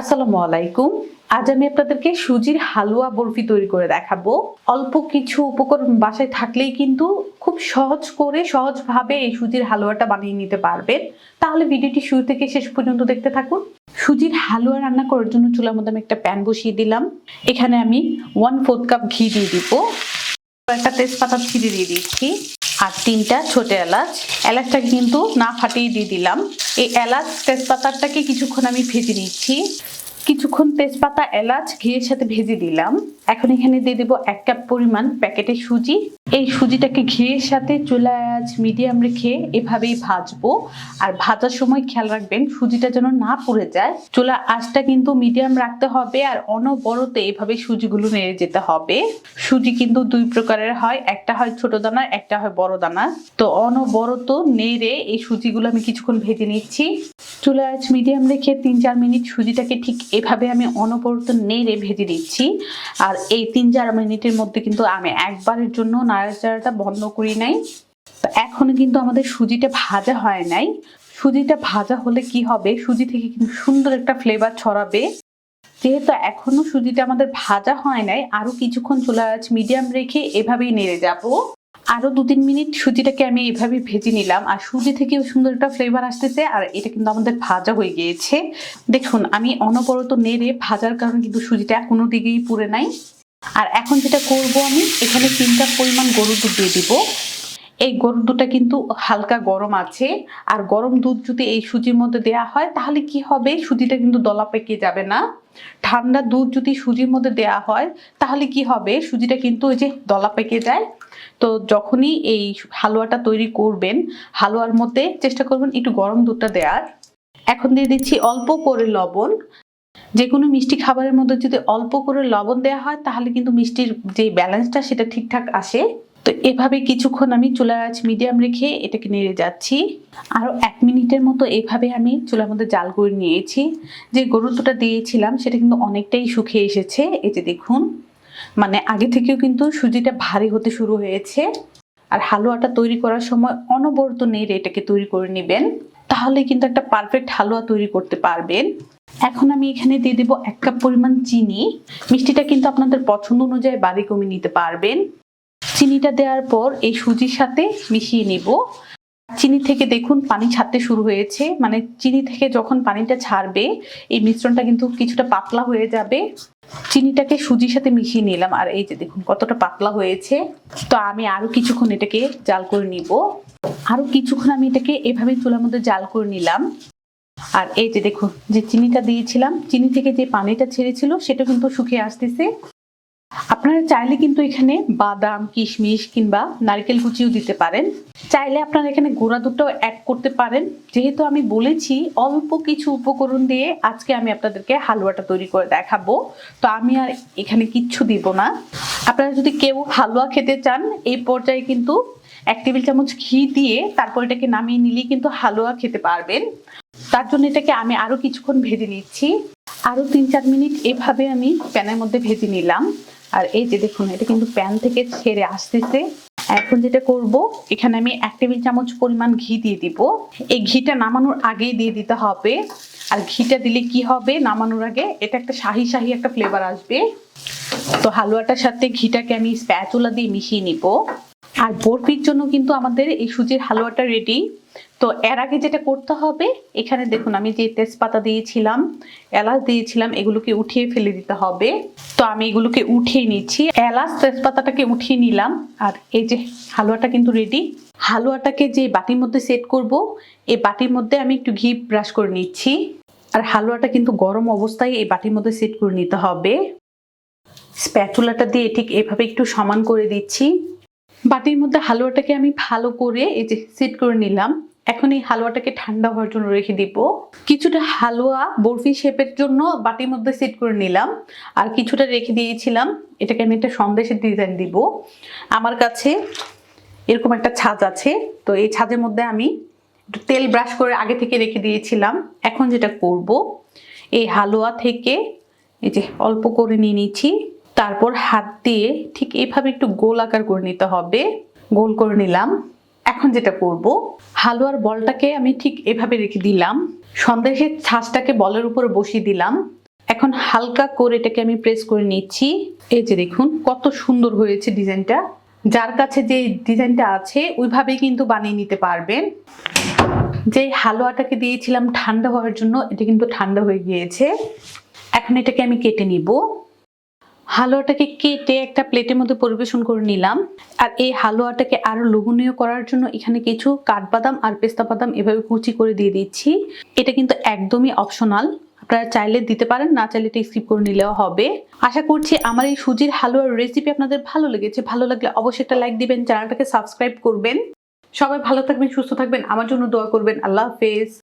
আসসালামু আলাইকুম। আজ আমি আপনাদেরকে সুজির হালুয়া বরফি তৈরি করে দেখাবো। অল্প কিছু উপকরণ বাসায় থাকলেই কিন্তু খুব সহজ করে, সহজভাবে এই সুজির হালুয়াটা বানিয়ে নিতে পারবেন। তাহলে ভিডিওটি শুরু থেকে শেষ পর্যন্ত দেখতে থাকুন। সুজির হালুয়া রান্না করার জন্য চুলার মধ্যে আমি একটা প্যান বসিয়ে দিলাম। এখানে আমি ওয়ান ফোর্থ কাপ ঘি দিয়ে দিব। একটা তেজপাতা ছিঁড়ে দিয়ে দিচ্ছি। আর তিনটা ছোট এলাচ। এলাচটাকে কিন্তু না ফাটিয়ে দিয়ে দিলাম। এই এলাচ তেজপাতাটাকে কিছুক্ষণ আমি ভেজে নিচ্ছি। কিছুক্ষণ তেজপাতা, এলাচ, ঘিয়ের সাথে ভেজে দিলাম। এখন এখানে দিয়ে দেবো এক কাপ পরিমাণ প্যাকেটে সুজি। এই সুজিটাকে ঘিয়ের সাথে চুলা আঁচ মিডিয়াম রেখে এভাবেই ভাজবো। আর ভাজার সময় খেয়াল রাখবেন, সুজিটা যেন না পুড়ে যায়। চুলা আঁচটা কিন্তু মিডিয়াম রাখতে হবে আর অনবরতে এভাবে সুজিগুলো নেড়ে যেতে হবে। সুজি কিন্তু দুই প্রকারের হয়, একটা হয় ছোট দানা, একটা হয় বড় দানা। তো অনবরত নেড়ে এই সুজিগুলো আমি কিছুক্ষণ ভেজে নিচ্ছি। চুলা আঁচ মিডিয়াম রেখে তিন চার মিনিট সুজিটাকে ঠিক এভাবে আমি অনবরত নেড়ে ভেজে দিচ্ছি। আর এই তিন চার মিনিটের মধ্যে কিন্তু আমি একবারের জন্য নাড়াচাড়াটা বন্ধ করি নাই। তো এখনও কিন্তু আমাদের সুজিটা ভাজা হয় নাই। সুজিটা ভাজা হলে কি হবে? সুজি থেকে কিন্তু সুন্দর একটা ফ্লেভার ছড়াবে। যেহেতু এখনও সুজিটা আমাদের ভাজা হয় নাই, আরও কিছুক্ষণ চুলা আঁচ মিডিয়াম রেখে এভাবেই নেড়ে যাব। আরও দু তিন মিনিট সুজিটাকে আমি এভাবে ভেজে নিলাম। আর সুজি থেকেও সুন্দর একটা ফ্লেভার আসতেছে, আর এটা কিন্তু আমাদের ভাজা হয়ে গিয়েছে। দেখুন, আমি অনবরত নেড়ে ভাজার কারণে কিন্তু সুজিটা কোনো দিকেই পুড়ে নাই। আর এখন যেটা করব আমি, এখানে তিন কাপ পরিমাণ গরুর দুধ দিয়ে দিব। এই গরুর দুধটা কিন্তু হালকা গরম আছে। আর গরম দুধ যদি এই সুজির মধ্যে দেওয়া হয়, তাহলে কি হবে? সুজিটা কিন্তু দলা পেকে যাবে না। ঠান্ডা দুধ যদি সুজির মধ্যে দেওয়া হয়, তাহলে কি হবে? সুজিটা কিন্তু ওই যে দলা পেকে যায়। তো যখনই এই হালুয়াটা তৈরি করবেন, হালুয়ার মধ্যে চেষ্টা করবেন একটু গরম দুধটা দেওয়ার এখন দিয়ে দিচ্ছি অল্প করে লবণ। যে কোনো মিষ্টি খাবারের মধ্যে যদি অল্প করে লবণ দেওয়া হয়, তাহলে কিন্তু মিষ্টির যে ব্যালেন্সটা সেটা ঠিকঠাক আসে। তো এভাবে কিছুক্ষণ আমি চুলার আঁচ মিডিয়াম রেখে এটাকে নেড়ে যাচ্ছি। আরও এক মিনিটের মতো এভাবে আমি চুলার মধ্যে জাল করে নিয়েছি। যে গরুর দুটা দিয়েছিলাম, সেটা কিন্তু অনেকটাই শুকিয়ে এসেছে। এই যে দেখুন মানে আগে থেকেও কিন্তু সুজিটা ভারী হতে শুরু হয়েছে। আর হালুয়াটা তৈরি করার সময় অনবরত নেড়ে এটাকে তৈরি করে নেবেন। তাহলে কিন্তু একটা পারফেক্ট হালুয়া তৈরি করতে পারবেন। এখন আমি এখানে দিয়ে দেবো এক কাপ পরিমাণ চিনি। মিষ্টিটা কিন্তু আপনাদের পছন্দ অনুযায়ী বাড়ি কমিয়ে নিতে পারবেন। চিনিটা দেওয়ার পর এই সুজির সাথে মিশিয়ে নিব। চিনি থেকে দেখুন পানি ছাড়তে শুরু হয়েছে। মানে চিনি থেকে যখন পানিটা ছাড়বে, এই মিশ্রণটা কিন্তু কিছুটা পাতলা হয়ে যাবে। চিনিটাকে সুজির সাথে মিশিয়ে নিলাম। আর এই যে দেখুন কতটা পাতলা হয়েছে। তো আমি আরও কিছুক্ষণ এটাকে জাল করে নিব। আরও কিছুক্ষণ আমি এটাকে এভাবে চুলার মধ্যে জাল করে নিলাম। আর এই যে দেখুন যে চিনিটা দিয়েছিলাম, চিনি থেকে যে পানিটা ছেড়েছিল, সেটা কিন্তু শুকিয়ে আসতেছে। আপনারা চাইলে কিন্তু এখানে বাদাম, কিশমিশ কিংবা নারকেল কুচিও দিতে পারেন। চাইলে আপনারা এখানে গোড়া দুধটাও অ্যাড করতে পারেন। যেহেতু আমি বলেছি, অল্প কিছু উপকরণ দিয়ে আজকে আমি আপনাদেরকে হালুয়াটা তৈরি করে দেখাবো। তো আমি আর এখানে কিচ্ছু দিব না। আপনারা যদি কেউ হালুয়া খেতে চান, এই পর্যায়ে কিন্তু এক টেবিল চামচ ঘি দিয়ে তারপর এটাকে নামিয়ে নিলেই কিন্তু হালুয়া খেতে পারবেন। তার জন্য এটাকে আমি আরও কিছুক্ষণ ভেজে নিচ্ছি। আরও তিন চার মিনিট এভাবে আমি প্যানের মধ্যে ভেজে নিলাম। আর এই যে দেখুন, এটা কিন্তু প্যান থেকে ছেড়ে আসতেছে। এখন যেটা করব, এখানে আমি এক টেবিল চামচ পরিমাণ ঘি দিয়ে দিব। এই ঘিটা নামানোর আগেই দিয়ে দিতে হবে। আর ঘিটা দিলে কি হবে, নামানোর আগে এটা একটা শাহি শাহি একটা ফ্লেভার আসবে। তো হালুয়াটার সাথে ঘিটাকে আমি স্প্যাচুলা দিয়ে মিশিয়ে নিব। আর বরফির জন্য কিন্তু আমাদের এই সুজির হালুয়াটা রেডি তো এর আগে যেটা করতে হবে, এখানে দেখুন আমি যে তেজপাতা দিয়েছিলাম, এলাচ দিয়েছিলাম, এগুলোকে উঠিয়ে ফেলে দিতে হবে। তো আমি এগুলোকে উঠিয়ে নিচ্ছি। এলাচ তেজপাতাটাকে উঠিয়ে নিলাম, আর এই যে হালুয়াটা কিন্তু রেডি হালুয়াটাকে যে বাটির মধ্যে সেট করব, এই বাটির মধ্যে আমি একটু ঘি ব্রাশ করে নিচ্ছি। আর হালুয়াটা কিন্তু গরম অবস্থায় এই বাটির মধ্যে সেট করে নিতে হবে। স্প্যাচুলাটা দিয়ে ঠিক এভাবে একটু সমান করে দিচ্ছি। বাটির মধ্যে হালুয়াটাকে আমি ভালো করে এই যে সেট করে নিলাম। এখন এই হালুয়াটাকে ঠান্ডা হওয়ার জন্য রেখে দিব। কিছুটা হালুয়া বরফি শেপের জন্য বাটির মধ্যে সেট করে নিলাম। আর কিছুটা রেখে দিয়েছিলাম। এটাকে আমি একটা সন্দেশের ডিজাইন দিব। আমার কাছে এরকম একটা ছাজ আছে। তো এই ছাজের মধ্যে আমি তেল ব্রাশ করে আগে থেকে রেখে দিয়েছিলাম। এখন যেটা করব, এই হালুয়া থেকে এই যে অল্প করে নিয়ে নিচ্ছি। তারপর হাত দিয়ে ঠিক এইভাবে একটু গোল আকার করে নিতে হবে। গোল করে নিলাম। এখন যেটা করব, হালুয়ার বলটাকে আমি ঠিক এভাবে রেখে দিলাম। সন্দেশের ছাঁচটাকে বলের উপর বসিয়ে দিলাম। এখন হালকা করে এটাকে আমি প্রেস করে নিচ্ছি। এই যে দেখুন, কত সুন্দর হয়েছে ডিজাইনটা। যার কাছে যে ডিজাইনটা আছে, ওইভাবেই কিন্তু বানিয়ে নিতে পারবেন। যে হালুয়াটাকে দিয়েছিলাম ঠান্ডা হওয়ার জন্য, এটা কিন্তু ঠান্ডা হয়ে গিয়েছে। এখন এটাকে আমি কেটে নিব। হালুয়াটাকে কেটে একটা প্লেটের মধ্যে পরিবেশন করে নিলাম। আর এই হালুয়াটাকে আরও লোভনীয় করার জন্য এখানে কিছু কাঠবাদাম আর পেস্তা বাদাম এভাবে কুচি করে দিয়ে দিচ্ছি। এটা কিন্তু একদমই অপশনাল। আপনারা চাইলে দিতে পারেন, না চাইলে এটা স্কিপ করে নিলেও হবে। আশা করছি আমার এই সুজির হালুয়ার রেসিপি আপনাদের ভালো লেগেছে। ভালো লাগলে অবশ্যই একটা লাইক দিবেন, চ্যানেলটাকে সাবস্ক্রাইব করবেন। সবাই ভালো থাকবেন, সুস্থ থাকবেন। আমার জন্য দোয়া করবেন। আল্লাহ হাফেজ।